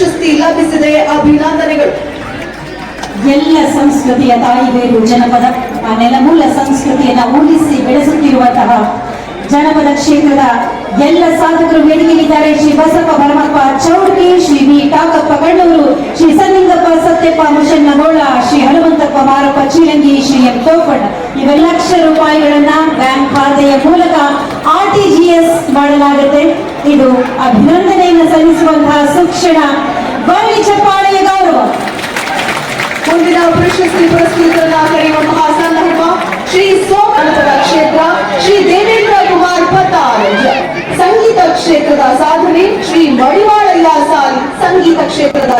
ಪ್ರಶಸ್ತಿ ಲಭಿಸಿದೆ ಅಭಿನಂದನೆಗಳು. ಎಲ್ಲ ಸಂಸ್ಕೃತಿಯ ತಾಯಿಬೇರು ಜನಪದ, ಆ ನೆಲಮೂಲ ಸಂಸ್ಕೃತಿಯನ್ನ ಉಳಿಸಿ ಬೆಳೆಸುತ್ತಿರುವಂತಹ ಜನಪದ ಕ್ಷೇತ್ರದ ಎಲ್ಲ ಸಾಧಕರು ವೇದಿಕೆಯಲ್ಲಿದ್ದಾರೆ. ಶ್ರೀ ಬಸಪ್ಪ ಭರಮಪ್ಪ ಚೌಡ್ಕಿ, ಶ್ರೀ ವಿ. ಟಾಕಪ್ಪ ಕಣ್ಣೂರು, ಶ್ರೀ ಸನ್ನಿಂಗಪ್ಪ ಸತ್ಯಪ್ಪ ಮುಷನ್ನಗೋಳ ಶ್ರೀ ಹನುಮಂತಪ್ಪ ಮಾರಪ್ಪ ಚೀಲಂಗಿ, ಶ್ರೀ ಎಂ ತೋಪಣ್ಣ ಇವೆಲ್ಲ ಲಕ್ಷ ರೂಪಾಯಿಗಳನ್ನ ಬ್ಯಾಂಕ್ ಖಾತೆಯ ಮೂಲಕ ಮಾಡಲಾಗುತ್ತೆ ಇದು ಅಭಿನಂದನೆಯನ್ನು ಸಲ್ಲಿಸುವಂತಹ ಸುಕ್ಷಣ. ಬರಲಿ ಚಪ್ಪಾಳೆಯ ಗೌರವ. ಮುಂದಿನ ಪ್ರಶಸ್ತಿ ಪುರಸ್ಕೃತರನ್ನ ಕರೆಯುವಂತಹ ಸಂದರ್ಭ ಶ್ರೀ ಸೋಮನಪದ ಕ್ಷೇತ್ರ ಶ್ರೀ ದೇವೇಂದ್ರ ಕುಮಾರ್ ಪತಾರ್ ಸಂಗೀತ ಕ್ಷೇತ್ರದ ಸಾಧನೆ ಶ್ರೀ ಮಡಿವಾಳಯ್ಯ ಸಾಲ್ ಸಂಗೀತ ಕ್ಷೇತ್ರದ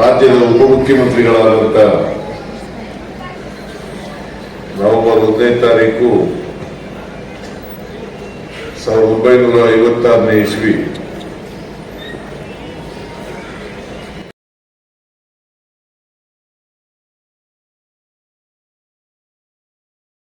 ರಾಜ್ಯದ ಉಪಮುಖ್ಯಮಂತ್ರಿಗಳಾದಂತಹ ನವೆಂಬರ್ ಒಂದನೇ ತಾರೀಕು ಸಾವಿರದ ಒಂಬೈನೂರ ಐವತ್ತಾರನೇ ಇಸ್ವಿ.